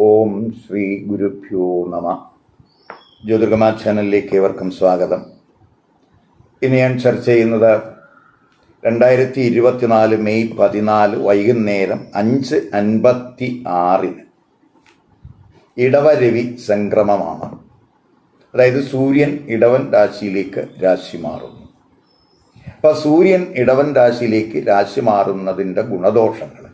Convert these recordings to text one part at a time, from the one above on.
ഓം ശ്രീ ഗുരുഭ്യോ നമ. ജ്യോതിർഗമ ചാനലിലേക്ക് ഏവർക്കും സ്വാഗതം. ഇനി ഞാൻ ചർച്ച ചെയ്യുന്നത് രണ്ടായിരത്തി ഇരുപത്തിനാല് മെയ് പതിനാല് വൈകുന്നേരം അഞ്ച് അൻപത്തി ആറിന് ഇടവരവി സംക്രമമാണ്. അതായത് സൂര്യൻ ഇടവൻ രാശിയിലേക്ക് രാശി മാറുന്നു. അപ്പോൾ സൂര്യൻ ഇടവൻ രാശിയിലേക്ക് രാശി മാറുന്നതിന്റെ ഗുണദോഷങ്ങൾ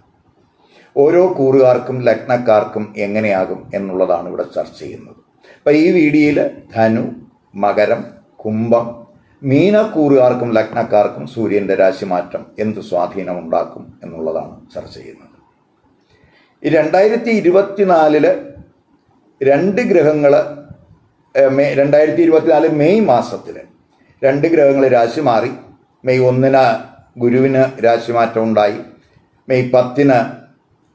ഓരോ കൂറുകാർക്കും ലഗ്നക്കാർക്കും എങ്ങനെയാകും എന്നുള്ളതാണ് ഇവിടെ ചർച്ച ചെയ്യുന്നത്. അപ്പം ഈ വീഡിയോയിൽ ധനു മകരം കുംഭം മീനക്കൂറുകാർക്കും ലഗ്നക്കാർക്കും സൂര്യന്റെ രാശിമാറ്റം എന്ത് സ്വാധീനമുണ്ടാക്കും എന്നുള്ളതാണ് ചർച്ച ചെയ്യുന്നത്. ഈ രണ്ടായിരത്തി ഇരുപത്തിനാലിൽ രണ്ട് ഗ്രഹങ്ങൾ രണ്ടായിരത്തി ഇരുപത്തിനാല് മെയ് മാസത്തിൽ രണ്ട് ഗ്രഹങ്ങൾ രാശി മാറി. മെയ് ഒന്നിന് ഗുരുവിന് രാശിമാറ്റം ഉണ്ടായി. മെയ് പത്തിന്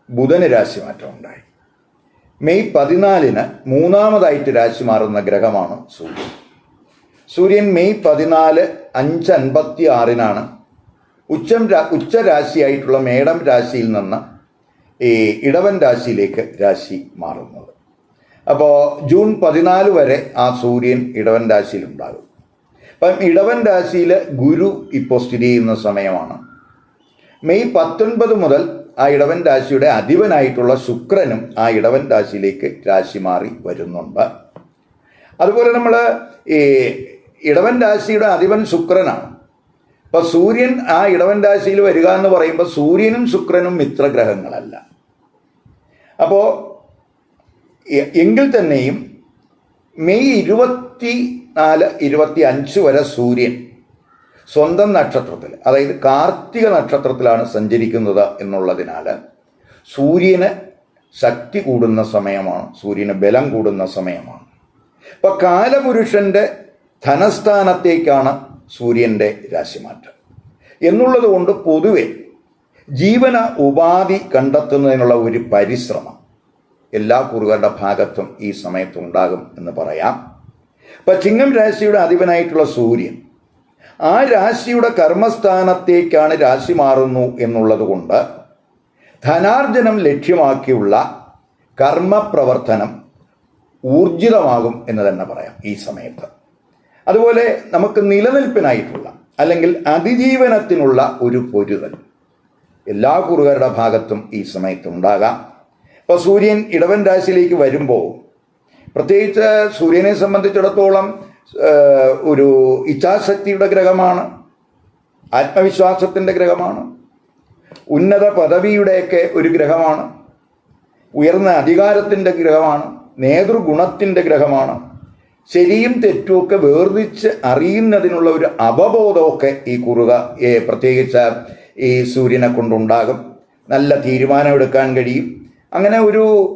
ബുധന് രാശിമാറ്റം ഉണ്ടായി. മെയ് പതിനാലിന് മൂന്നാമതായിട്ട് രാശി മാറുന്ന ഗ്രഹമാണ് സൂര്യൻ. സൂര്യൻ മെയ് പതിനാല് അഞ്ച് അൻപത്തി ആറിനാണ് ഉച്ചം ഉച്ചരാശിയായിട്ടുള്ള മേടം രാശിയിൽ നിന്ന് ഈ ഇടവൻ രാശിയിലേക്ക് രാശി മാറുന്നത്. അപ്പോൾ ജൂൺ പതിനാല് വരെ ആ സൂര്യൻ ഇടവൻ രാശിയിലുണ്ടാകും അപ്പം ഇടവൻ രാശിയിൽ ഗുരു ഇപ്പോൾ സ്ഥിതി ചെയ്യുന്ന സമയമാണ്. മെയ് പത്തൊൻപത് മുതൽ ആ ഇടവൻ രാശിയുടെ അധിപനായിട്ടുള്ള ശുക്രനും ആ ഇടവൻ രാശിയിലേക്ക് രാശി മാറി വരുന്നുണ്ട്. അതുപോലെ നമ്മൾ ഈ ഇടവൻ രാശിയുടെ അധിപൻ ശുക്രനാണ്. അപ്പോൾ സൂര്യൻ ആ ഇടവൻ രാശിയിൽ വരിക എന്ന് പറയുമ്പോൾ സൂര്യനും ശുക്രനും മിത്രഗ്രഹങ്ങളല്ല. അപ്പോൾ എങ്കിൽ തന്നെയും മെയ് ഇരുപത്തി നാല് ഇരുപത്തി അഞ്ച് വരെ സൂര്യൻ സ്വന്തം നക്ഷത്രത്തിൽ അതായത് കാർത്തിക നക്ഷത്രത്തിലാണ് സഞ്ചരിക്കുന്നത് എന്നുള്ളതിനാൽ സൂര്യന് ശക്തി കൂടുന്ന സമയമാണ് സൂര്യന് ബലം കൂടുന്ന സമയമാണ്. അപ്പോൾ കാലപുരുഷന്റെ ധനസ്ഥാനത്തേക്കാണ് സൂര്യന്റെ രാശിമാറ്റം. എന്നുള്ളത് കൊണ്ട് പൊതുവെ ജീവന ഉപാധി കണ്ടെത്തുന്നതിനുള്ള ഒരു പരിശ്രമം എല്ലാ കുറുകളുടെ ഭാഗത്തും ഈ സമയത്തുണ്ടാകും എന്ന് പറയാം. അപ്പം ചിങ്ങം രാശിയുടെ അധിപനായിട്ടുള്ള സൂര്യൻ ആ രാശിയുടെ കർമ്മസ്ഥാനത്തേക്കാണ് രാശി മാറുന്നു എന്നുള്ളത് കൊണ്ട് ധനാർജനം ലക്ഷ്യമാക്കിയുള്ള കർമ്മപ്രവർത്തനം ഊർജിതമാകും എന്ന് തന്നെ പറയാം ഈ സമയത്ത്. അതുപോലെ നമുക്ക് നിലനിൽപ്പിനായിട്ടുള്ള അല്ലെങ്കിൽ അതിജീവനത്തിനുള്ള ഒരു പൊരുതൽ എല്ലാ കുറുകാരുടെ ഭാഗത്തും ഈ സമയത്ത് ഉണ്ടാകാം. ഇപ്പോൾ സൂര്യൻ ഇടവൻ രാശിയിലേക്ക് വരുമ്പോൾ പ്രത്യേകിച്ച് സൂര്യനെ സംബന്ധിച്ചിടത്തോളം ഒരു ഇച്ഛാശക്തിയുടെ ഗ്രഹമാണ്. ആത്മവിശ്വാസത്തിന്റെ ഗ്രഹമാണ്. ഉന്നത പദവിയുടെയൊക്കെ ഒരു ഗ്രഹമാണ്. ഉയർന്ന അധികാരത്തിന്റെ ഗ്രഹമാണ്. നേതൃഗുണത്തിന്റെ ഗ്രഹമാണ്. ശരിയും തെറ്റുമൊക്കെ വേർതിച്ച് അറിയുന്നതിനുള്ള ഒരു അവബോധമൊക്കെ ഈ കുറുക പ്രത്യേകിച്ച് ഈ സൂര്യനെ കൊണ്ടുണ്ടാകും. നല്ല തീരുമാനമെടുക്കാൻ കഴിയും. അങ്ങനെ ഒരു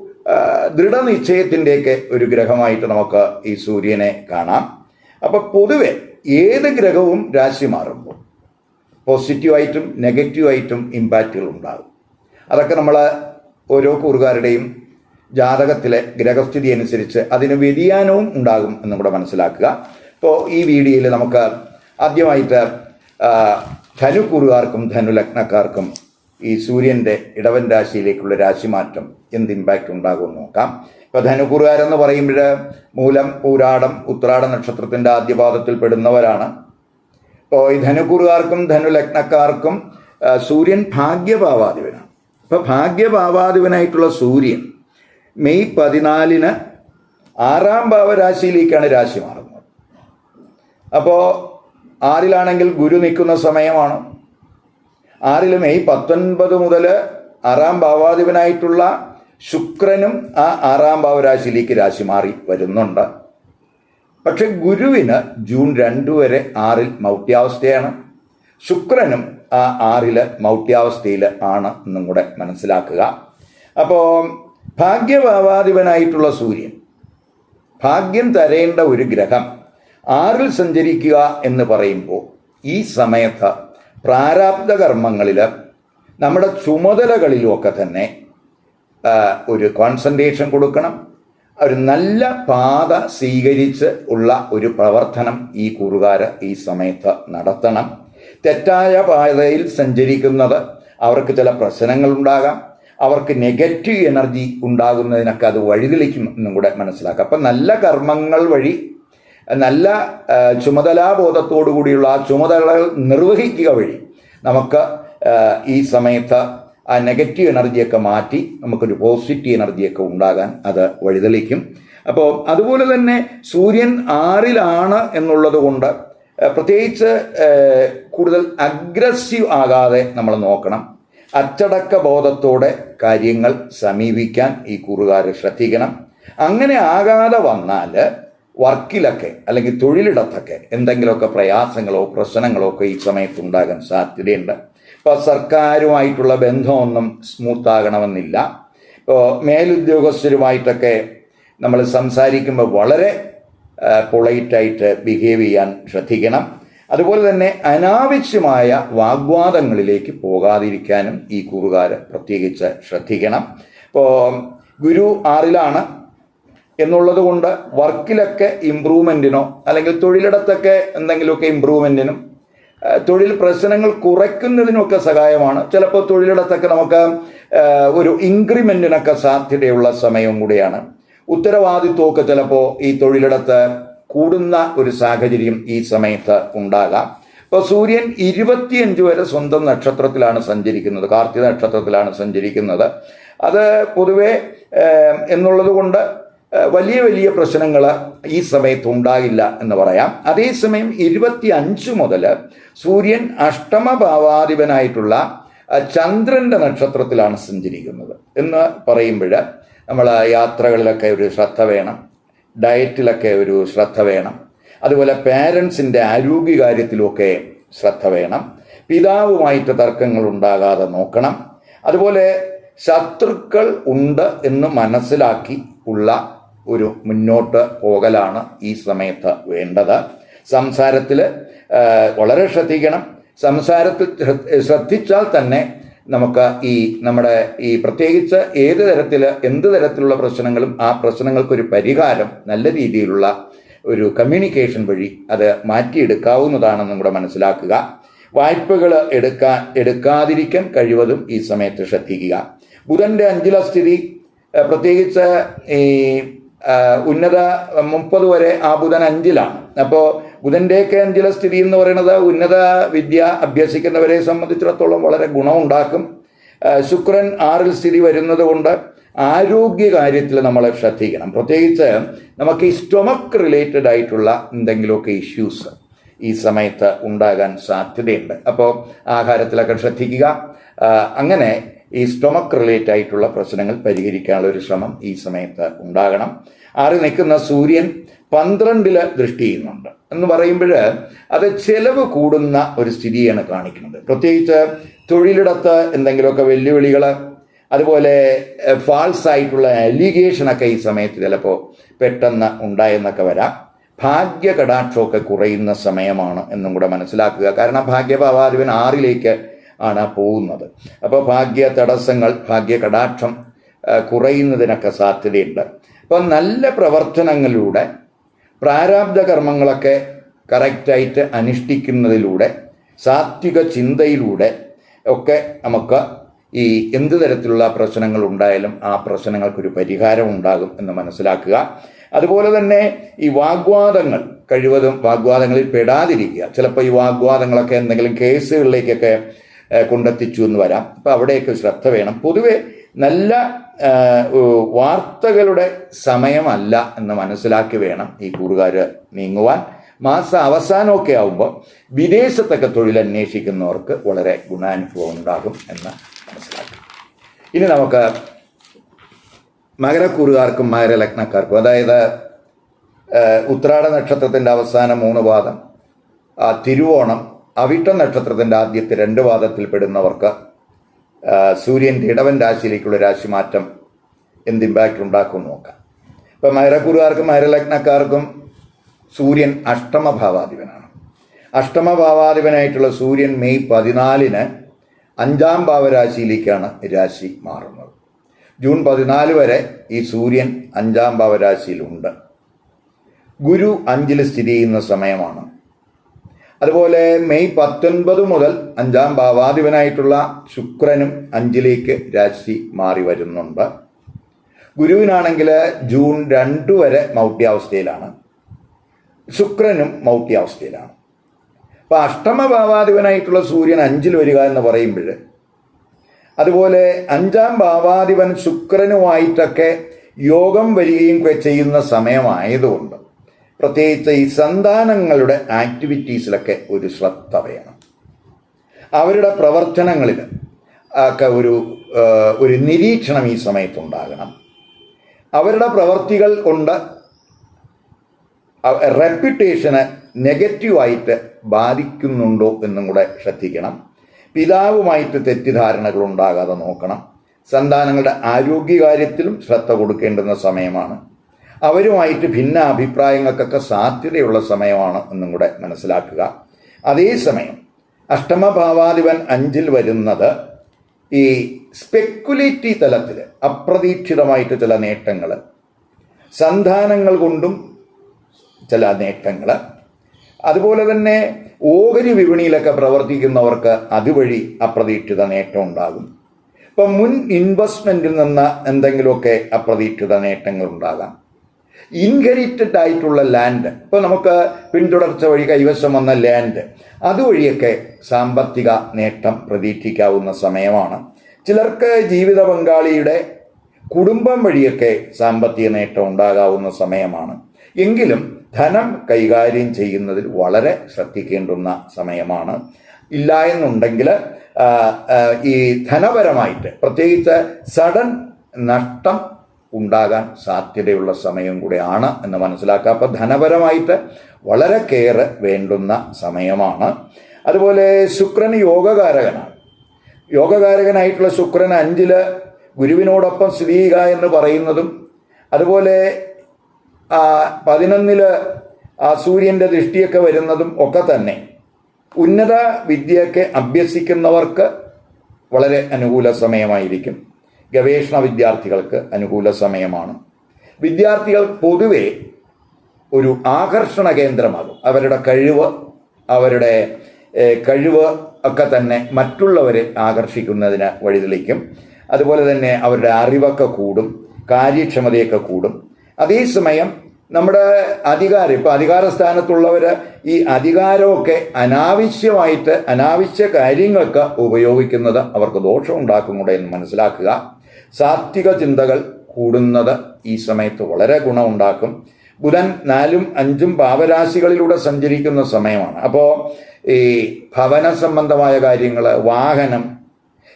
ദൃഢനിശ്ചയത്തിന്റെയൊക്കെ ഒരു ഗ്രഹമായിട്ട് നമുക്ക് ഈ സൂര്യനെ കാണാം. അപ്പോൾ പൊതുവെ ഏത് ഗ്രഹവും രാശി മാറുമ്പോൾ പോസിറ്റീവായിട്ടും നെഗറ്റീവായിട്ടും ഇമ്പാക്റ്റുകൾ ഉണ്ടാകും. അതൊക്കെ നമ്മൾ ഓരോ കൂറുകാരുടെയും ജാതകത്തിലെ ഗ്രഹസ്ഥിതി അനുസരിച്ച് അതിന് വ്യതിയാനവും ഉണ്ടാകും എന്ന് കൂടെ മനസ്സിലാക്കുക. ഇപ്പോൾ ഈ വീഡിയോയിൽ നമുക്ക് ആദ്യമായിട്ട് ധനു കൂറുകാർക്കും ധനു ധനുലഗ്നക്കാർക്കും ഈ സൂര്യന്റെ ഇടവൻ രാശിയിലേക്കുള്ള രാശിമാറ്റം എന്ത് ഇമ്പാക്റ്റ് ഉണ്ടാകുമെന്ന് നോക്കാം. ഇപ്പോൾ ധനുകുറുകാരെന്ന് പറയുമ്പോൾ മൂലം പൂരാടം ഉത്രാട നക്ഷത്രത്തിന്റെ ആദ്യപാദത്തിൽ പെടുന്നവരാണ്. ഇപ്പോൾ ഈ ധനുക്കുറുകാർക്കും ധനുലഗ്നക്കാർക്കും സൂര്യൻ ഭാഗ്യഭാവാധിപനാണ്. അപ്പോൾ ഭാഗ്യഭാവാധിപനായിട്ടുള്ള സൂര്യൻ മെയ് പതിനാലിന് ആറാം ഭാവരാശിയിലേക്കാണ് രാശി മാറുന്നത് അപ്പോൾ ആറിലാണെങ്കിൽ ഗുരു നിൽക്കുന്ന സമയമാണ്? ആറിൽ മെയ് പത്തൊൻപത് മുതൽ ആറാം ഭാവാധിപനായിട്ടുള്ള ശുക്രനും ആ ആറാം ഭാവരാശിയിലേക്ക് രാശി മാറി വരുന്നുണ്ട്. പക്ഷെ ഗുരുവിന് ജൂൺ രണ്ട് വരെ ആറിൽ മൗട്ട്യാവസ്ഥയാണ് ശുക്രനും ആ ആറിൽ മൗട്ട്യാവസ്ഥയിൽ ആണ് എന്നും കൂടെ മനസ്സിലാക്കുക. അപ്പോൾ ഭാഗ്യഭാവാധിപനായിട്ടുള്ള സൂര്യൻ ഭാഗ്യം തരേണ്ട ഒരു ഗ്രഹം ആറിൽ സഞ്ചരിക്കുക എന്ന് പറയുമ്പോൾ ഈ സമയത്ത് പ്രാരാബ്ധ കർമ്മങ്ങളിൽ നമ്മുടെ ചുമതലകളിലുമൊക്കെ തന്നെ ഒരു കോൺസെൻട്രേഷൻ കൊടുക്കണം. ഒരു നല്ല പാത സ്വീകരിച്ച് ഉള്ള ഒരു പ്രവർത്തനം ഈ കൂറുകാർ ഈ സമയത്ത് നടത്തണം. തെറ്റായ പാതയിൽ സഞ്ചരിക്കുന്നത് അവർക്ക് ചില പ്രശ്നങ്ങൾ ഉണ്ടാകാം. അവർക്ക് നെഗറ്റീവ് എനർജി ഉണ്ടാകുന്നതിനൊക്കെ അത് വഴിതെളിക്കും എന്നും കൂടെ മനസ്സിലാക്കാം. അപ്പം നല്ല കർമ്മങ്ങൾ വഴി നല്ല ചുമതലാബോധത്തോടു കൂടിയുള്ള ആ ചുമതലകൾ നിർവഹിക്കുക വഴി നമുക്ക് ഈ സമയത്ത് ആ നെഗറ്റീവ് എനർജിയൊക്കെ മാറ്റി നമുക്കൊരു പോസിറ്റീവ് എനർജിയൊക്കെ ഉണ്ടാകാൻ അത് വഴിതെളിക്കും. അപ്പോൾ അതുപോലെ തന്നെ സൂര്യൻ ആറിലാണ് എന്നുള്ളത് കൊണ്ട് പ്രത്യേകിച്ച് കൂടുതൽ അഗ്രസീവ് ആകാതെ നമ്മൾ നോക്കണം. അച്ചടക്ക ബോധത്തോടെ കാര്യങ്ങൾ സമീപിക്കാൻ ഈ കൂറുകാർ ശ്രദ്ധിക്കണം. അങ്ങനെ ആകാതെ വന്നാൽ വർക്കിലൊക്കെ അല്ലെങ്കിൽ തൊഴിലിടത്തൊക്കെ എന്തെങ്കിലുമൊക്കെ പ്രയാസങ്ങളോ പ്രശ്നങ്ങളോ ഒക്കെ ഈ സമയത്ത് ഉണ്ടാകാൻ സാധ്യതയുണ്ട്. ഇപ്പോൾ സർക്കാരുമായിട്ടുള്ള ബന്ധമൊന്നും സ്മൂത്ത് ആകണമെന്നില്ല ഇപ്പോൾ മേലുദ്യോഗസ്ഥരുമായിട്ടൊക്കെ നമ്മൾ സംസാരിക്കുമ്പോൾ വളരെ പൊളൈറ്റായിട്ട് ബിഹേവ് ചെയ്യാൻ ശ്രദ്ധിക്കണം. അതുപോലെ തന്നെ അനാവശ്യമായ വാഗ്വാദങ്ങളിലേക്ക് പോകാതിരിക്കാനും ഈ കൂറുകാർ പ്രത്യേകിച്ച് ശ്രദ്ധിക്കണം. ഇപ്പോൾ ഗുരു ആറിലാണ് എന്നുള്ളത് കൊണ്ട് വർക്കിലൊക്കെ ഇമ്പ്രൂവ്മെന്റിനോ അല്ലെങ്കിൽ തൊഴിലിടത്തൊക്കെ എന്തെങ്കിലുമൊക്കെ ഇമ്പ്രൂവ്മെന്റിനും തൊഴിൽ പ്രശ്നങ്ങൾ കുറയ്ക്കുന്നതിനൊക്കെ സഹായമാണ്. ചിലപ്പോൾ തൊഴിലിടത്തൊക്കെ നമുക്ക് ഒരു ഇൻക്രിമെന്റിനൊക്കെ സാധ്യതയുള്ള സമയവും കൂടിയാണ്. ഉത്തരവാദിത്വമൊക്കെ ചിലപ്പോൾ ഈ തൊഴിലിടത്ത് കൂടുന്ന ഒരു സാഹചര്യം ഈ സമയത്ത് ഉണ്ടാകാം. ഇപ്പോൾ സൂര്യൻ ഇരുപത്തിയഞ്ച് വരെ സ്വന്തം നക്ഷത്രത്തിലാണ് സഞ്ചരിക്കുന്നത് കാർത്തിക നക്ഷത്രത്തിലാണ് സഞ്ചരിക്കുന്നത്. അത് പൊതുവേ എന്നുള്ളത് കൊണ്ട് വലിയ വലിയ പ്രശ്നങ്ങൾ ഈ സമയത്ത് ഉണ്ടാകില്ല എന്ന് പറയാം. അതേസമയം ഇരുപത്തി അഞ്ച് മുതൽ സൂര്യൻ അഷ്ടമഭാവാധിപനായിട്ടുള്ള ചന്ദ്രന്റെ നക്ഷത്രത്തിലാണ് സഞ്ചരിക്കുന്നത് എന്ന് പറയുമ്പോൾ നമ്മൾ യാത്രകളിലൊക്കെ ഒരു ശ്രദ്ധ വേണം ഡയറ്റിലൊക്കെ ഒരു ശ്രദ്ധ വേണം അതുപോലെ പാരൻസിന്റെ ആരോഗ്യകാര്യത്തിലുമൊക്കെ ശ്രദ്ധ വേണം പിതാവുമായിട്ട് തർക്കങ്ങൾ ഉണ്ടാകാതെ നോക്കണം അതുപോലെ ശത്രുക്കൾ ഉണ്ട് എന്ന് മനസ്സിലാക്കി ഉള്ള ഒരു മുന്നോട്ട് പോകലാണ് ഈ സമയത്ത് വേണ്ടത്. സംസാരത്തിൽ വളരെ ശ്രദ്ധിക്കണം. സംസാരത്തിൽ ശ്രദ്ധിച്ചാൽ തന്നെ നമുക്ക് ഈ നമ്മുടെ ഈ പ്രത്യേകിച്ച് ഏത് തരത്തിൽ എന്ത് തരത്തിലുള്ള പ്രശ്നങ്ങളും ആ പ്രശ്നങ്ങൾക്കൊരു പരിഹാരം നല്ല രീതിയിലുള്ള ഒരു കമ്മ്യൂണിക്കേഷൻ വഴി അത് മാറ്റിയെടുക്കാവുന്നതാണെന്നും കൂടെ മനസ്സിലാക്കുക. വായ്പകൾ എടുക്കാൻ എടുക്കാതിരിക്കാൻ കഴിവതും ഈ സമയത്ത് ശ്രദ്ധിക്കുക. ബുധന്റെ അഞ്ചില സ്ഥിതി. പ്രത്യേകിച്ച് ഈ ഉന്നത മുപ്പത് വരെ ആ ബുധൻ അഞ്ചിലാണ്. അപ്പോൾ ബുധന്റെയൊക്കെ അഞ്ചിലെ സ്ഥിതി എന്ന് പറയുന്നത് ഉന്നത വിദ്യ അഭ്യസിക്കുന്നവരെ സംബന്ധിച്ചിടത്തോളം വളരെ ഗുണമുണ്ടാക്കും. ശുക്രൻ ആറിൽ സ്ഥിതി വരുന്നത് കൊണ്ട് ആരോഗ്യ കാര്യത്തിൽ നമ്മളെ ശ്രദ്ധിക്കണം. പ്രത്യേകിച്ച് നമുക്ക് ഈ സ്റ്റൊമക്ക് റിലേറ്റഡ് ആയിട്ടുള്ള എന്തെങ്കിലുമൊക്കെ ഇഷ്യൂസ് ഈ സമയത്ത് ഉണ്ടാകാൻ സാധ്യതയുണ്ട്. അപ്പോൾ ആഹാരത്തിലൊക്കെ ശ്രദ്ധിക്കുക. അങ്ങനെ ഈ സ്റ്റൊമക്ക് റിലേറ്റ് ആയിട്ടുള്ള പ്രശ്നങ്ങൾ പരിഹരിക്കാനുള്ള ഒരു ശ്രമം ഈ സമയത്ത് ഉണ്ടാകണം. ആറി നിൽക്കുന്ന സൂര്യൻ പന്ത്രണ്ടിൽ ദൃഷ്ടി ചെയ്യുന്നുണ്ട്. എന്ന് പറയുമ്പോൾ അത് ചെലവ് കൂടുന്ന ഒരു സ്ഥിതിയാണ് കാണിക്കുന്നത്. പ്രത്യേകിച്ച് തൊഴിലിടത്ത് എന്തെങ്കിലുമൊക്കെ വെല്ലുവിളികൾ അതുപോലെ ഫാൾസ് ആയിട്ടുള്ള അലിഗേഷനൊക്കെ ഈ സമയത്ത് ചിലപ്പോൾ പെട്ടെന്ന് ഉണ്ടായെന്നൊക്കെ വരാം. ഭാഗ്യ കടാക്ഷമൊക്കെ കുറയുന്ന സമയമാണ് എന്നും കൂടെ മനസ്സിലാക്കുക. കാരണം ഭാഗ്യഭാവാധിപൻ ആറിലേക്ക് ആണ് പോകുന്നത്. അപ്പോൾ ഭാഗ്യ തടസ്സങ്ങൾ ഭാഗ്യ കടാക്ഷം കുറയുന്നതിനൊക്കെ സാധ്യതയുണ്ട്. അപ്പോൾ നല്ല പ്രവർത്തനങ്ങളിലൂടെ പ്രാരാബ്ധ കർമ്മങ്ങളൊക്കെ കറക്റ്റായിട്ട് അനുഷ്ഠിക്കുന്നതിലൂടെ സാത്വിക ചിന്തയിലൂടെ ഒക്കെ നമുക്ക് ഈ എന്ത് തരത്തിലുള്ള പ്രശ്നങ്ങൾ ഉണ്ടായാലും ആ പ്രശ്നങ്ങൾക്കൊരു പരിഹാരം ഉണ്ടാകും എന്ന് മനസ്സിലാക്കുക. അതുപോലെ തന്നെ ഈ വാഗ്വാദങ്ങൾ കഴിവതും വാഗ്വാദങ്ങളിൽ പെടാതിരിക്കുക. ചിലപ്പോൾ ഈ വാഗ്വാദങ്ങളൊക്കെ എന്തെങ്കിലും കേസുകളിലേക്കൊക്കെ കൊണ്ടെത്തിച്ചു എന്ന് വരാം. അപ്പം അവിടെയൊക്കെ ശ്രദ്ധ വേണം. പൊതുവെ നല്ല വാർത്തകളുടെ സമയമല്ല എന്ന് മനസ്സിലാക്കി വേണം ഈ കൂറുകാർ നീങ്ങുവാൻ. മാസ അവസാനമൊക്കെ ആവുമ്പോൾ വിദേശത്തൊക്കെ തൊഴിൽ അന്വേഷിക്കുന്നവർക്ക് വളരെ ഗുണാനുഭവം ഉണ്ടാകും എന്ന് മനസ്സിലാക്കാം. ഇനി നമുക്ക് മകരക്കൂറുകാർക്കും മകരലഗ്നക്കാർക്കും അതായത് ഉത്രാട നക്ഷത്രത്തിന്റെ അവസാന മൂന്ന് പാദം തിരുവോണം അവിട്ട നക്ഷത്രത്തിന്റെ ആദ്യത്തെ രണ്ട് വാദത്തിൽ പെടുന്നവർക്ക് സൂര്യന്റെ ഇടവൻ രാശിയിലേക്കുള്ള രാശിമാറ്റം എന്ത് ഇമ്പാക്റ്റ് ഉണ്ടാക്കും നോക്കാം. ഇപ്പം മകരക്കുറുകാർക്കും മകരലഗ്നക്കാർക്കും സൂര്യൻ അഷ്ടമഭാവാധിപനാണ്. അഷ്ടമഭാവാധിപനായിട്ടുള്ള സൂര്യൻ മെയ് പതിനാലിന് അഞ്ചാം ഭാവരാശിയിലേക്കാണ് രാശി മാറുന്നത്. ജൂൺ പതിനാല് വരെ ഈ സൂര്യൻ അഞ്ചാം ഭാവരാശിയിലുണ്ട്. ഗുരു അഞ്ചിൽ സ്ഥിതി ചെയ്യുന്ന സമയമാണ്. അതുപോലെ മെയ് പത്തൊൻപത് മുതൽ അഞ്ചാം ഭാവാധിപനായിട്ടുള്ള ശുക്രനും അഞ്ചിലേക്ക് രാശി മാറി വരുന്നുണ്ട്. ഗുരുവിനാണെങ്കിൽ ജൂൺ രണ്ട് വരെ മൗട്ട്യാവസ്ഥയിലാണ് ശുക്രനും മൗട്യാവസ്ഥയിലാണ് അപ്പോൾ ഭാവാധിപനായിട്ടുള്ള സൂര്യൻ അഞ്ചിൽ വരിക എന്ന് പറയുമ്പോൾ അതുപോലെ അഞ്ചാം ഭാവാധിപൻ ശുക്രനുമായിട്ടൊക്കെ യോഗം വരികയും ചെയ്യുന്ന സമയമായതുകൊണ്ട് പ്രത്യേകിച്ച് ഈ സന്താനങ്ങളുടെ ആക്ടിവിറ്റീസിലൊക്കെ ഒരു ശ്രദ്ധ വേണം. അവരുടെ പ്രവർത്തനങ്ങളിൽ ഒക്കെ ഒരു ഒരു നിരീക്ഷണം ഈ സമയത്തുണ്ടാകണം അവരുടെ പ്രവർത്തികൾ കൊണ്ട് റെപ്യൂട്ടേഷന് നെഗറ്റീവായിട്ട് ബാധിക്കുന്നുണ്ടോ എന്നും കൂടെ ശ്രദ്ധിക്കണം. പിതാവുമായിട്ട് തെറ്റിദ്ധാരണകൾ ഉണ്ടാകാതെ നോക്കണം. സന്താനങ്ങളുടെ ആരോഗ്യകാര്യത്തിലും ശ്രദ്ധ കൊടുക്കേണ്ടുന്ന സമയമാണ്. അവരുമായിട്ട് ഭിന്ന അഭിപ്രായങ്ങൾക്കൊക്കെ സാധ്യതയുള്ള സമയമാണ് എന്നും കൂടെ മനസ്സിലാക്കുക. അതേസമയം അഷ്ടമഭാവാധിപൻ അഞ്ചിൽ വരുന്നത് ഈ സ്പെക്കുലേറ്റീവ് തലത്തിൽ അപ്രതീക്ഷിതമായിട്ട് ചില നേട്ടങ്ങൾ സന്താനങ്ങൾ കൊണ്ടും ചില നേട്ടങ്ങൾ അതുപോലെ തന്നെ ഓഹരി വിപണിയിലൊക്കെ പ്രവർത്തിക്കുന്നവർക്ക് അതുവഴി അപ്രതീക്ഷിത നേട്ടം ഉണ്ടാകും. ഇപ്പം മുൻ ഇൻവെസ്റ്റ്മെന്റിൽ നിന്ന് എന്തെങ്കിലുമൊക്കെ അപ്രതീക്ഷിത നേട്ടങ്ങൾ ഉണ്ടാകാം. ഇൻഹെറിറ്റഡ് ആയിട്ടുള്ള ലാൻഡ്. ഇപ്പോൾ നമുക്ക് പിന്തുടർച്ച വഴി കൈവശം വന്ന ലാൻഡ്. അതുവഴിയൊക്കെ സാമ്പത്തിക നേട്ടം പ്രതീക്ഷിക്കാവുന്ന സമയമാണ്. ചിലർക്ക് ജീവിത പങ്കാളിയുടെ കുടുംബം വഴിയൊക്കെ സാമ്പത്തിക നേട്ടം ഉണ്ടാകാവുന്ന സമയമാണ്. എങ്കിലും ധനം കൈകാര്യം ചെയ്യുന്നതിൽ വളരെ ശ്രദ്ധിക്കേണ്ടുന്ന സമയമാണ്. ഇല്ല എന്നുണ്ടെങ്കിൽ ഈ ധനപരമായിട്ട് പ്രത്യേകിച്ച് സഡൻ നഷ്ടം ഉണ്ടാകാൻ സാധ്യതയുള്ള സമയം കൂടെയാണ് എന്ന് മനസ്സിലാക്കുക. അപ്പോൾ ധനപരമായിട്ട് വളരെ കെയർ വേണ്ടുന്ന സമയമാണ്. അതുപോലെ ശുക്രൻ യോഗകാരകനാണ്. യോഗകാരകനായിട്ടുള്ള ശുക്രൻ അഞ്ചിൽ ഗുരുവിനോടൊപ്പം സ്ത്രീക എന്ന് പറയുന്നതും അതുപോലെ ആ സൂര്യന്റെ ദൃഷ്ടിയൊക്കെ വരുന്നതും ഒക്കെ തന്നെ ഉന്നത വിദ്യയൊക്കെ അഭ്യസിക്കുന്നവർക്ക് വളരെ അനുകൂല സമയമായിരിക്കും. ഗവേഷണ വിദ്യാർത്ഥികൾക്ക് അനുകൂല സമയമാണ്. വിദ്യാർത്ഥികൾ പൊതുവെ ഒരു ആകർഷണ കേന്ദ്രമാകും. അവരുടെ കഴിവ് അവരുടെ കഴിവ് ഒക്കെ തന്നെ മറ്റുള്ളവരെ ആകർഷിക്കുന്നതിന് വഴിതെളിക്കും. അതുപോലെ തന്നെ അവരുടെ അറിവൊക്കെ കൂടും കാര്യക്ഷമതയൊക്കെ കൂടും. അതേസമയം നമ്മുടെ അധികാരം ഇപ്പോൾ അധികാര സ്ഥാനത്തുള്ളവർ ഈ അധികാരമൊക്കെ അനാവശ്യമായിട്ട് അനാവശ്യ കാര്യങ്ങൾക്ക് ഉപയോഗിക്കുന്നത് അവർക്ക് ദോഷം ഉണ്ടാക്കും കൂടെ എന്ന് മനസ്സിലാക്കുക. സാത്വിക ചിന്തകൾ കൂടുന്നത് ഈ സമയത്ത് വളരെ ഗുണമുണ്ടാക്കും. ബുധൻ നാലും അഞ്ചും പാവരാശികളിലൂടെ സഞ്ചരിക്കുന്ന സമയമാണ്. അപ്പോൾ ഈ ഭവന സംബന്ധമായ കാര്യങ്ങൾ വാഹനം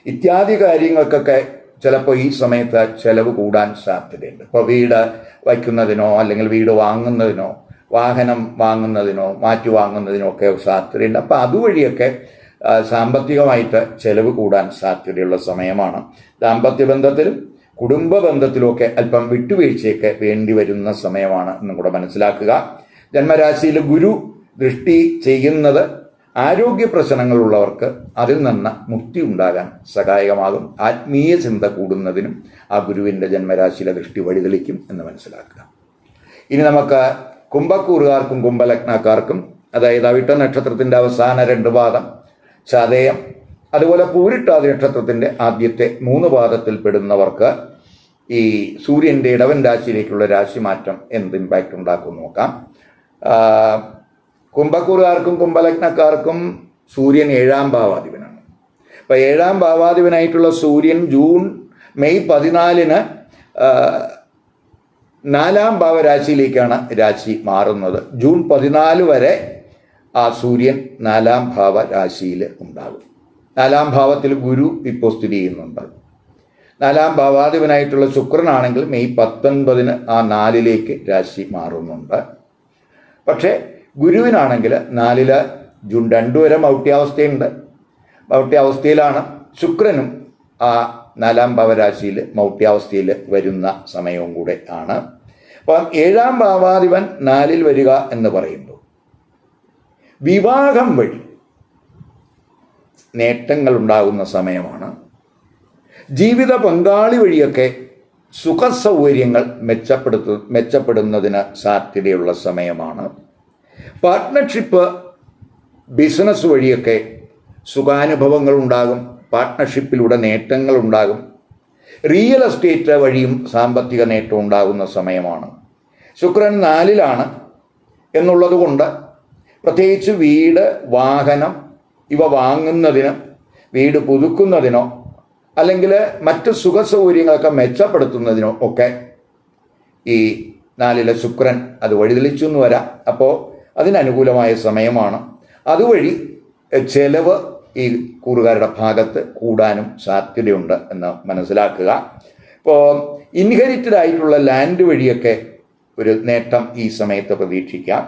ഇത്യാദി കാര്യങ്ങൾക്കൊക്കെ ചിലപ്പോൾ ഈ സമയത്ത് ചെലവ് കൂടാൻ സാധ്യതയുണ്ട്. ഇപ്പോൾ വീട് വയ്ക്കുന്നതിനോ അല്ലെങ്കിൽ വീട് വാങ്ങുന്നതിനോ വാഹനം വാങ്ങുന്നതിനോ മാറ്റി വാങ്ങുന്നതിനോ ഒക്കെ സാധ്യതയുണ്ട്. അപ്പോൾ അതുവഴിയൊക്കെ സാമ്പത്തികമായിട്ട് ചെലവ് കൂടാൻ സാധ്യതയുള്ള സമയമാണ്. ദാമ്പത്യ ബന്ധത്തിലും കുടുംബ ബന്ധത്തിലുമൊക്കെ അല്പം വിട്ടുവീഴ്ചയൊക്കെ വേണ്ടി വരുന്ന സമയമാണ് എന്നും കൂടെ മനസ്സിലാക്കുക. ജന്മരാശിയിൽ ഗുരു ദൃഷ്ടി ചെയ്യുന്നത് ആരോഗ്യ പ്രശ്നങ്ങളുള്ളവർക്ക് അതിൽ നിന്ന് മുക്തി ഉണ്ടാകാൻ സഹായകമാകും. ആത്മീയ ചിന്ത കൂടുന്നതിനും ആ ഗുരുവിന്റെ ജന്മരാശിയിലെ ദൃഷ്ടി വഴിതെളിക്കും എന്ന് മനസ്സിലാക്കുക. ഇനി നമുക്ക് കുംഭക്കൂറുകാർക്കും കുംഭലഗ്നക്കാർക്കും അതായത് അവിട്ട നക്ഷത്രത്തിന്റെ അവസാന രണ്ട് പാദം ചതയം. അതുപോലെ പൂരിട്ടാതി നക്ഷത്രത്തിന്റെ ആദ്യത്തെ മൂന്ന് പാദത്തിൽ പെടുന്നവർക്ക് ഈ സൂര്യന്റെ ഇടവൻ രാശിയിലേക്കുള്ള രാശിമാറ്റം എന്ത് ഇമ്പാക്റ്റ് ഉണ്ടാക്കും നോക്കാം. കുംഭക്കൂറുകാർക്കും കുംഭലഗ്നക്കാർക്കും സൂര്യൻ ഏഴാം ഭാവാധിപനാണ്. അപ്പോൾ ഏഴാം ഭാവാധിപനായിട്ടുള്ള സൂര്യൻ ജൂൺ മെയ് പതിനാലിന് നാലാം ഭാവരാശിയിലേക്കാണ് രാശി മാറുന്നത്. ജൂൺ പതിനാല് വരെ ആ സൂര്യൻ നാലാം ഭാവ രാശിയിൽ ഉണ്ടാകും. നാലാം ഭാവത്തിൽ ഗുരു ഇപ്പോൾ സ്ഥിതി ചെയ്യുന്നുണ്ട്. നാലാം ഭാവാധിപനായിട്ടുള്ള ശുക്രനാണെങ്കിൽ മെയ് പത്തൊൻപതിന് ആ നാലിലേക്ക് രാശി മാറുന്നുണ്ട്. പക്ഷേ ഗുരുവിനാണെങ്കിൽ നാലിൽ ജൂൺ രണ്ട് വരെ മൗട്ട്യാവസ്ഥയുണ്ട് മൗട്ട്യാവസ്ഥയിലാണ് ശുക്രനും ആ നാലാം ഭാവരാശിയിൽ മൗട്ട്യാവസ്ഥയിൽ വരുന്ന സമയവും കൂടെ ആണ്. അപ്പം ഏഴാം ഭാവാധിപൻ നാലിൽ വരിക എന്ന് പറയുമ്പോൾ വിവാഹം വഴി നേട്ടങ്ങൾ ഉണ്ടാകുന്ന സമയമാണ്. ജീവിത പങ്കാളി വഴിയൊക്കെ സുഖസൗകര്യങ്ങൾ മെച്ചപ്പെടുത്തു മെച്ചപ്പെടുന്നതിന് സാധ്യതയുള്ള സമയമാണ്. പാർട്ട്ണർഷിപ്പ് ബിസിനസ് വഴിയൊക്കെ സുഖാനുഭവങ്ങൾ ഉണ്ടാകും പാർട്ട്ണർഷിപ്പിലൂടെ നേട്ടങ്ങൾ ഉണ്ടാകും. റിയൽ എസ്റ്റേറ്റ് വഴിയും സാമ്പത്തിക നേട്ടം ഉണ്ടാകുന്ന സമയമാണ്. ശുക്രൻ നാലിലാണ് എന്നുള്ളത് കൊണ്ട് പ്രത്യേകിച്ച് വീട് വാഹനം ഇവ വാങ്ങുന്നതിന് വീട് പുതുക്കുന്നതിനോ അല്ലെങ്കിൽ മറ്റ് സുഖ സൗകര്യങ്ങളൊക്കെ മെച്ചപ്പെടുത്തുന്നതിനോ ഒക്കെ ഈ നാലിലെ ശുക്രൻ അത് വഴിതെളിച്ചു എന്ന് വരാം. അപ്പോൾ അതിനനുകൂലമായ സമയമാണ്. അതുവഴി ചെലവ് ഈ കൂറുകാരുടെ ഭാഗത്ത് കൂടാനും സാധ്യതയുണ്ട് എന്ന് മനസ്സിലാക്കുക. ഇപ്പോൾ ഇൻഹെരിറ്റഡ് ആയിട്ടുള്ള ലാൻഡ് വഴിയൊക്കെ ഒരു നേട്ടം ഈ സമയത്ത് പ്രതീക്ഷിക്കാം.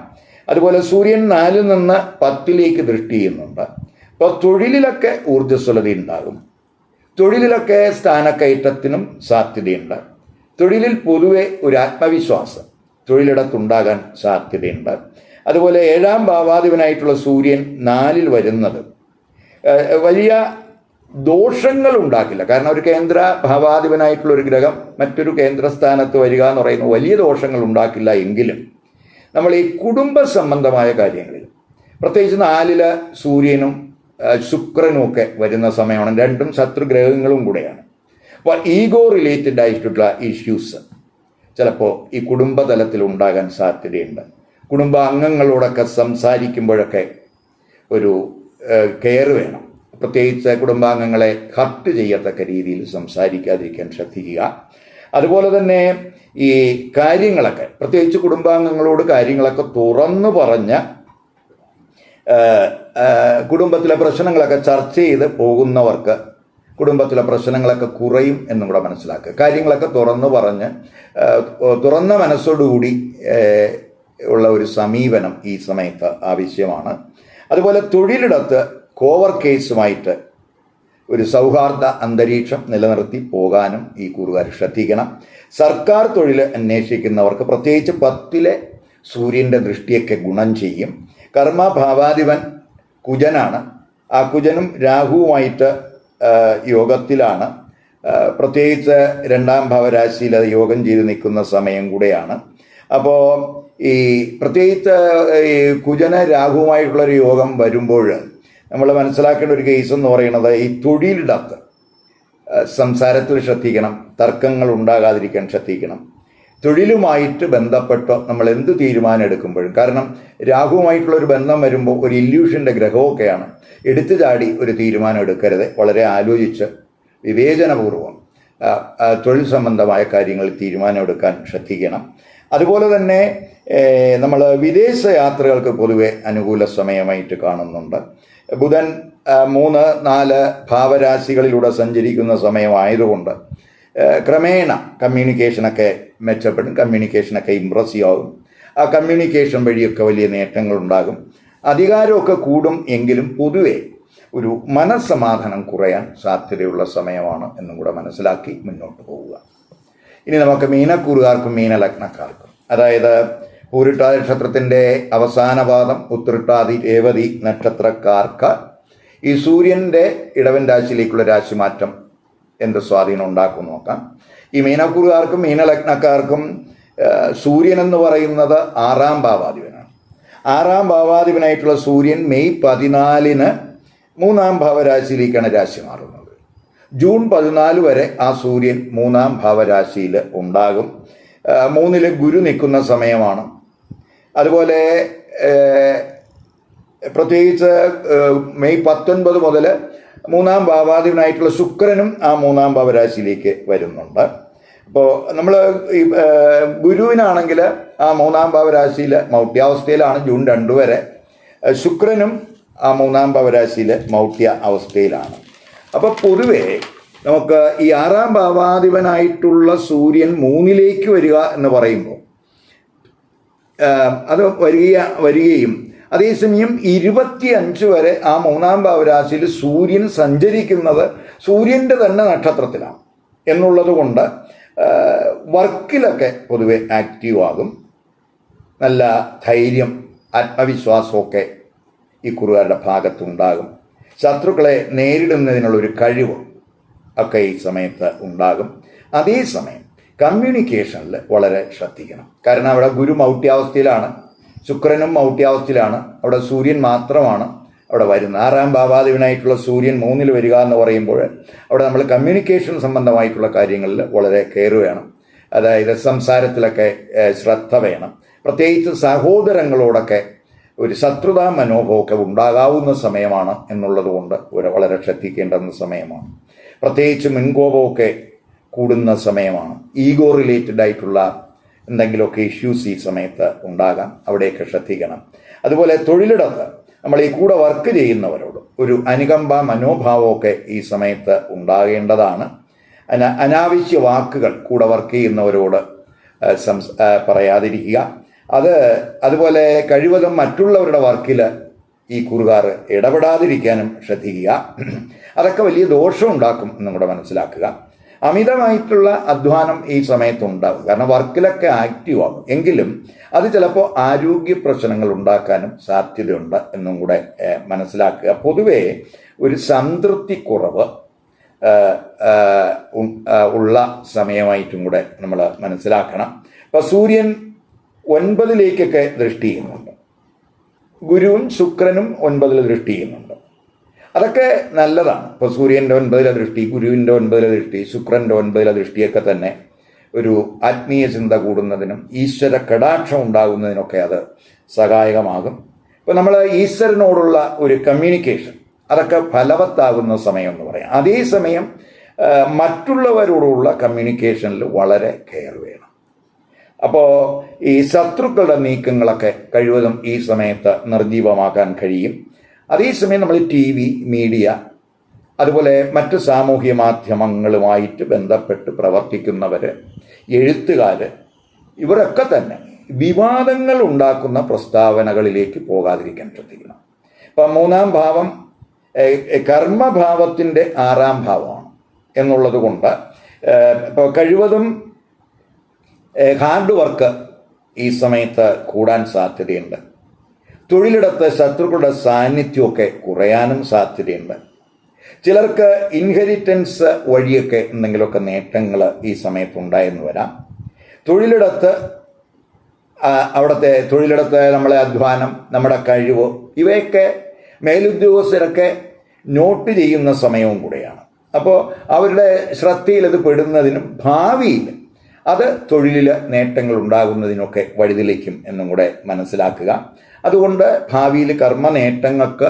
അതുപോലെ സൂര്യൻ നാലിൽ നിന്ന് പത്തിലേക്ക് ദൃഷ്ടി ചെയ്യുന്നുണ്ട്. അപ്പോൾ തൊഴിലിലൊക്കെ ഊർജസ്വലത ഉണ്ടാകും. തൊഴിലിലൊക്കെ സ്ഥാനക്കയറ്റത്തിനും സാധ്യതയുണ്ട്. തൊഴിലിൽ പൊതുവെ ഒരു ആത്മവിശ്വാസം തൊഴിലിടത്തുണ്ടാകാൻ സാധ്യതയുണ്ട്. അതുപോലെ ഏഴാം ഭാവാധിപനായിട്ടുള്ള സൂര്യൻ നാലിൽ വരുന്നത് വലിയ ദോഷങ്ങൾ ഉണ്ടാക്കില്ല കാരണം ഒരു കേന്ദ്ര ഭാവാധിപനായിട്ടുള്ള ഒരു ഗ്രഹം മറ്റൊരു കേന്ദ്രസ്ഥാനത്ത് വരിക എന്ന് പറയുന്നത് വലിയ ദോഷങ്ങൾ ഉണ്ടാക്കില്ല എങ്കിലും നമ്മൾ ഈ കുടുംബ സംബന്ധമായ കാര്യങ്ങളിൽ പ്രത്യേകിച്ച് നാലിൽ സൂര്യനും ശുക്രനും ഒക്കെ വരുന്ന സമയമാണ്. രണ്ടും ശത്രുഗ്രഹങ്ങളും കൂടെയാണ്. അപ്പോൾ ഈഗോ റിലേറ്റഡ് ആയിട്ടുള്ള ഇഷ്യൂസ് ചിലപ്പോൾ ഈ കുടുംബതലത്തിൽ ഉണ്ടാകാൻ സാധ്യതയുണ്ട്. കുടുംബാംഗങ്ങളോടൊക്കെ സംസാരിക്കുമ്പോഴൊക്കെ ഒരു കെയർ വേണം. പ്രത്യേകിച്ച് കുടുംബാംഗങ്ങളെ ഹർട്ട് ചെയ്യത്തക്ക രീതിയിൽ സംസാരിക്കാതിരിക്കാൻ ശ്രദ്ധിക്കുക. അതുപോലെ തന്നെ ഈ കാര്യങ്ങളൊക്കെ പ്രത്യേകിച്ച് കുടുംബാംഗങ്ങളോട് കാര്യങ്ങളൊക്കെ തുറന്നു പറഞ്ഞ് കുടുംബത്തിലെ പ്രശ്നങ്ങളൊക്കെ ചർച്ച ചെയ്ത് പോകുന്നവർക്ക് കുടുംബത്തിലെ പ്രശ്നങ്ങളൊക്കെ കുറയും എന്നും കൂടെ മനസ്സിലാക്കുക. കാര്യങ്ങളൊക്കെ തുറന്നു പറഞ്ഞ് തുറന്ന മനസ്സോടുകൂടി ഉള്ള ഒരു സമീപനം ഈ സമയത്ത് ആവശ്യമാണ്. അതുപോലെ തൊഴിലിടത്ത് കോവർ കേസുമായിട്ട് ഒരു സൗഹാർദ്ദ അന്തരീക്ഷം നിലനിർത്തി പോകാനും ഈ കൂറുകാർ ശ്രദ്ധിക്കണം. സർക്കാർ തൊഴിൽ അന്വേഷിക്കുന്നവർക്ക് പ്രത്യേകിച്ച് പത്തിലെ സൂര്യന്റെ ദൃഷ്ടിയൊക്കെ ഗുണം ചെയ്യും. കർമ്മഭാവാധിപൻ കുജനാണ്. ആ കുജനും രാഹുവുമായിട്ട് യോഗത്തിലാണ്. പ്രത്യേകിച്ച് രണ്ടാം ഭാവരാശിയിൽ അത് യോഗം ചെയ്ത് നിൽക്കുന്ന സമയം കൂടെയാണ്. അപ്പോൾ ഈ പ്രത്യേകിച്ച് ഈ കുജന രാഹുവുമായിട്ടുള്ളൊരു യോഗം വരുമ്പോൾ നമ്മൾ മനസ്സിലാക്കേണ്ട ഒരു കേസ് എന്ന് പറയുന്നത് ഈ തൊഴിലിടത്ത് സംസാരത്തിൽ ശ്രദ്ധിക്കണം തർക്കങ്ങൾ ഉണ്ടാകാതിരിക്കാൻ ശ്രദ്ധിക്കണം. തൊഴിലുമായിട്ട് ബന്ധപ്പെട്ട് നമ്മൾ എന്ത് തീരുമാനം എടുക്കുമ്പോഴും കാരണം രാഹുവുമായിട്ടുള്ള ഒരു ബന്ധം വരുമ്പോൾ ഒരു ഇല്യൂഷന്റെ ഗ്രഹമൊക്കെയാണ്. എടുത്തു ചാടി ഒരു തീരുമാനം എടുക്കരുത് വളരെ ആലോചിച്ച് വിവേചനപൂർവം തൊഴിൽ സംബന്ധമായ കാര്യങ്ങളിൽ തീരുമാനമെടുക്കാൻ ശ്രദ്ധിക്കണം. അതുപോലെ തന്നെ നമ്മൾ വിദേശ യാത്രകൾക്ക് പൊതുവെ അനുകൂല സമയമായിട്ട് കാണുന്നുണ്ട്. ബുധൻ മൂന്ന് നാല് ഭാവരാശികളിലൂടെ സഞ്ചരിക്കുന്ന സമയമായതുകൊണ്ട് ക്രമേണ കമ്മ്യൂണിക്കേഷനൊക്കെ മെച്ചപ്പെടും കമ്മ്യൂണിക്കേഷനൊക്കെ ഇമ്പ്രസീവ് ആകും. ആ കമ്മ്യൂണിക്കേഷൻ വഴിയൊക്കെ വലിയ നേട്ടങ്ങളുണ്ടാകും. അധികാരമൊക്കെ കൂടും എങ്കിലും പൊതുവെ ഒരു മനസ്സമാധാനം കുറയാൻ സാധ്യതയുള്ള സമയമാണ് എന്നും കൂടെ മനസ്സിലാക്കി മുന്നോട്ട് പോവുക. ഇനി നമുക്ക് മീനക്കൂറുകാർക്കും മീനലഗ്നക്കാർക്കും. അതായത് പൂരിട്ടാതി നക്ഷത്രത്തിന്റെ അവസാന പാദം ഉത്തരിട്ടാതി രേവതി നക്ഷത്രക്കാർക്ക് ഈ സൂര്യന്റെ ഇടവൻ രാശിയിലേക്കുള്ള രാശിമാറ്റം എന്ത് സ്വാധീനം ഉണ്ടാക്കും നോക്കാം. ഈ മീനക്കൂറുകാർക്കും മീനലഗ്നക്കാർക്കും സൂര്യൻ എന്ന് പറയുന്നത് ആറാം ഭാവാധിപനാണ്. ആറാം ഭാവാധിപനായിട്ടുള്ള സൂര്യൻ മെയ് പതിനാലിന് മൂന്നാം ഭാവരാശിയിലേക്കാണ് രാശി മാറുന്നത്. ജൂൺ പതിനാല് വരെ ആ സൂര്യൻ മൂന്നാം ഭാവരാശിയിൽ ഉണ്ടാകും. മൂന്നിൽ ഗുരു നിൽക്കുന്ന സമയമാണ്. അതുപോലെ പ്രത്യേകിച്ച് മെയ് പത്തൊൻപത് മുതൽ മൂന്നാം ഭാവാധിപനായിട്ടുള്ള ശുക്രനും ആ മൂന്നാം ഭാവരാശിയിലേക്ക് വരുന്നുണ്ട്. അപ്പോൾ നമ്മൾ ഈ ഗുരുവിനാണെങ്കിൽ ആ മൂന്നാം ഭാവരാശിയിൽ മൗഢ്യാവസ്ഥയിലാണ് ജൂൺ രണ്ട് വരെ. ശുക്രനും ആ മൂന്നാം ഭാവരാശിയിൽ മൗഢ്യ അവസ്ഥയിലാണ് അപ്പോൾ പൊതുവേ നമുക്ക് ഈ ആറാം ഭാവാധിപനായിട്ടുള്ള സൂര്യൻ മൂന്നിലേക്ക് വരിക എന്ന് പറയുമ്പോൾ അത് വരിക വരികയും അതേസമയം ഇരുപത്തി അഞ്ച് വരെ ആ മൂന്നാം ഭാവരാശിയിൽ സൂര്യൻ സഞ്ചരിക്കുന്നത് സൂര്യന്റെ തന്നെ നക്ഷത്രത്തിലാണ് എന്നുള്ളത് കൊണ്ട് വർക്കിലൊക്കെ പൊതുവെ ആക്റ്റീവ് ആകും. നല്ല ധൈര്യം ആത്മവിശ്വാസമൊക്കെ ഈ കുറുകാരുടെ ഭാഗത്തുണ്ടാകും. ശത്രുക്കളെ നേരിടുന്നതിനുള്ള ഒരു കഴിവ് ഒക്കെ ഈ സമയത്ത് ഉണ്ടാകും. അതേസമയം കമ്മ്യൂണിക്കേഷനിൽ വളരെ ശ്രദ്ധിക്കണം. കാരണം അവിടെ ഗുരു മൗട്ട്യാവസ്ഥയിലാണ് ശുക്രനും മൗട്ട്യാവസ്ഥയിലാണ് അവിടെ സൂര്യൻ മാത്രമാണ് അവിടെ വരുന്നത്. ആറാം ഭാവാധിപനായിട്ടുള്ള സൂര്യൻ മൂന്നിൽ വരിക എന്ന് പറയുമ്പോൾ അവിടെ നമ്മൾ കമ്മ്യൂണിക്കേഷൻ സംബന്ധമായിട്ടുള്ള കാര്യങ്ങളിൽ വളരെ കെയർ വേണം. അതായത് സംസാരത്തിലൊക്കെ ശ്രദ്ധ വേണം. പ്രത്യേകിച്ച് സഹോദരങ്ങളോടൊക്കെ ഒരു ശത്രുതാ മനോഭാവമൊക്കെ ഉണ്ടാകാവുന്ന സമയമാണ് എന്നുള്ളത് കൊണ്ട് ഒരു വളരെ ശ്രദ്ധിക്കേണ്ടുന്ന സമയമാണ്. പ്രത്യേകിച്ച് മുൻകോപമൊക്കെ കൂടുന്ന സമയമാണ്. ഈഗോ റിലേറ്റഡ് ആയിട്ടുള്ള എന്തെങ്കിലുമൊക്കെ ഇഷ്യൂസ് ഈ സമയത്ത് ഉണ്ടാകാം. അവിടെയൊക്കെ ശ്രദ്ധിക്കണം. അതുപോലെ തൊഴിലിടത്ത് നമ്മൾ ഈ കൂടെ വർക്ക് ചെയ്യുന്നവരോട് ഒരു അനുകമ്പ മനോഭാവമൊക്കെ ഈ സമയത്ത് ഉണ്ടാകേണ്ടതാണ്. അനാവശ്യ വാക്കുകൾ കൂടെ വർക്ക് ചെയ്യുന്നവരോട് സംസ് പറയാതിരിക്കുക. അത് അതുപോലെ കഴിവതും മറ്റുള്ളവരുടെ വർക്കിൽ ഈ കുറുകാർ ഇടപെടാതിരിക്കാനും ശ്രദ്ധിക്കുക. അതൊക്കെ വലിയ ദോഷം ഉണ്ടാക്കും എന്നും കൂടെ മനസ്സിലാക്കുക. അമിതമായിട്ടുള്ള അധ്വാനം ഈ സമയത്ത് ഉണ്ടാവും കാരണം വർക്കിലൊക്കെ ആക്റ്റീവ് ആകും എങ്കിലും അത് ചിലപ്പോൾ ആരോഗ്യ പ്രശ്നങ്ങൾ ഉണ്ടാക്കാനും സാധ്യതയുണ്ട് എന്നും കൂടെ മനസ്സിലാക്കുക. പൊതുവേ ഒരു സംതൃപ്തി കുറവ് ഉള്ള സമയമായിട്ടും കൂടെ നമ്മൾ മനസ്സിലാക്കണം. ഇപ്പം സൂര്യൻ ഒൻപതിലേക്കൊക്കെ ദൃഷ്ടി ചെയ്യുന്നുണ്ട്. ഗുരുവും ശുക്രനും ഒൻപതിൽ ദൃഷ്ടി ചെയ്യുന്നുണ്ട്. അതൊക്കെ നല്ലതാണ്. ഇപ്പോൾ സൂര്യന്റെ ഒൻപതിലെ ദൃഷ്ടി ഗുരുവിന്റെ ഒൻപതിലെ ദൃഷ്ടി ശുക്രന്റെ ഒൻപതിലെ ദൃഷ്ടിയൊക്കെ തന്നെ ഒരു ആത്മീയ ചിന്ത കൂടുന്നതിനും ഈശ്വര കടാക്ഷം ഉണ്ടാകുന്നതിനൊക്കെ അത് സഹായകമാകും. ഇപ്പോൾ നമ്മൾ ഈശ്വരനോടുള്ള ഒരു കമ്മ്യൂണിക്കേഷൻ അതൊക്കെ ഫലവത്താകുന്ന സമയം എന്ന് പറയാം. അതേസമയം മറ്റുള്ളവരോടുള്ള കമ്മ്യൂണിക്കേഷനിൽ വളരെ കെയർ വേണം. അപ്പോൾ ഈ ശത്രുക്കളുടെ നീക്കങ്ങളൊക്കെ കഴിവതും ഈ സമയത്ത് നിർജീവമാക്കാൻ കഴിയും. അതേസമയം നമ്മൾ ടി വി മീഡിയ അതുപോലെ മറ്റ് സാമൂഹ്യ മാധ്യമങ്ങളുമായിട്ട് ബന്ധപ്പെട്ട് പ്രവർത്തിക്കുന്നവർ എഴുത്തുകാർ ഇവരൊക്കെ തന്നെ വിവാദങ്ങൾ ഉണ്ടാക്കുന്ന പ്രസ്താവനകളിലേക്ക് പോകാതിരിക്കാൻ ശ്രദ്ധിക്കണം. ഇപ്പം മൂന്നാം ഭാവം കർമ്മഭാവത്തിന്റെ ആറാം ഭാവമാണ് എന്നുള്ളത് കൊണ്ട് ഇപ്പോൾ കഴിവതും ഹാർഡ് വർക്ക് ഈ സമയത്ത് കൂടാൻ സാധ്യതയുണ്ട്. തൊഴിലിടത്ത് ശത്രുക്കളുടെ സാന്നിധ്യമൊക്കെ കുറയാനും സാധ്യതയുണ്ട്. ചിലർക്ക് ഇൻഹെരിറ്റൻസ് വഴിയൊക്കെ എന്തെങ്കിലുമൊക്കെ നേട്ടങ്ങൾ ഈ സമയത്ത് ഉണ്ടായെന്ന് വരാം. തൊഴിലിടത്ത് അവിടുത്തെ തൊഴിലിടത്ത് നമ്മളെ അധ്വാനം നമ്മുടെ കഴിവ് ഇവയൊക്കെ മേലുദ്യോഗസ്ഥരൊക്കെ നോട്ട് ചെയ്യുന്ന സമയവും കൂടെയാണ്. അപ്പോൾ അവരുടെ ശ്രദ്ധയിൽ അത് പെടുന്നതിനും ഭാവിയിൽ അത് തൊഴിലിൽ നേട്ടങ്ങൾ ഉണ്ടാകുന്നതിനൊക്കെ വഴിതെളിക്കും എന്നും കൂടെ മനസ്സിലാക്കുക. അതുകൊണ്ട് ഭാവിയിൽ കർമ്മ നേട്ടങ്ങൾക്ക്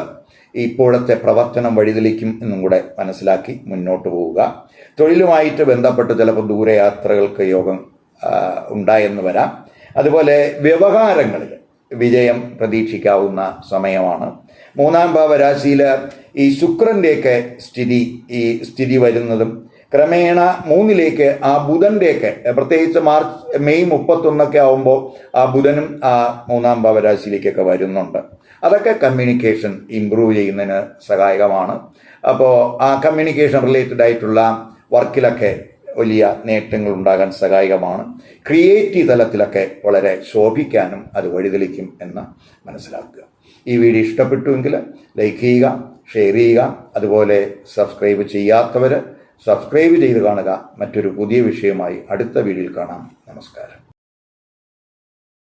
ഇപ്പോഴത്തെ പ്രവർത്തനം വഴിതെളിക്കും എന്നും കൂടെ മനസ്സിലാക്കി മുന്നോട്ട് പോവുക. തൊഴിലുമായിട്ട് ബന്ധപ്പെട്ട് ചിലപ്പോൾ ദൂരയാത്രകൾക്ക് യോഗം ഉണ്ടായെന്ന് വരാം. അതുപോലെ വ്യവഹാരങ്ങളിൽ വിജയം പ്രതീക്ഷിക്കാവുന്ന സമയമാണ്. മൂന്നാം ഭാവരാശിയിൽ ഈ ശുക്രന്റെയൊക്കെ സ്ഥിതി ഈ സ്ഥിതി വരുന്നതും ക്രമേണ മൂന്നിലേക്ക് ആ ബുധന്റെയൊക്കെ പ്രത്യേകിച്ച് മാർച്ച് മെയ് മുപ്പത്തൊന്നൊക്കെ ആവുമ്പോൾ ആ ബുധനും ആ മൂന്നാം ഭാവരാശിയിലേക്കൊക്കെ വരുന്നുണ്ട്. അതൊക്കെ കമ്മ്യൂണിക്കേഷൻ ഇമ്പ്രൂവ് ചെയ്യുന്നതിന് സഹായകമാണ്. അപ്പോൾ ആ കമ്മ്യൂണിക്കേഷൻ റിലേറ്റഡ് ആയിട്ടുള്ള വർക്കിലൊക്കെ വലിയ നേട്ടങ്ങൾ ഉണ്ടാകാൻ സഹായകമാണ്. ക്രിയേറ്റീവ് തലത്തിലൊക്കെ വളരെ ശോഭിക്കാനും അത് വഴിതെളിക്കും എന്ന് മനസ്സിലാക്കുക. ഈ വീഡിയോ ഇഷ്ടപ്പെട്ടുവെങ്കിൽ ലൈക്ക് ചെയ്യുക ഷെയർ ചെയ്യുക അതുപോലെ സബ്സ്ക്രൈബ് ചെയ്യാത്തവർ സബ്സ്ക്രൈബ് ചെയ്ത് കാണുക. മറ്റൊരു പുതിയ വിഷയമായി അടുത്ത വീഡിയോയിൽ കാണാം. നമസ്കാരം.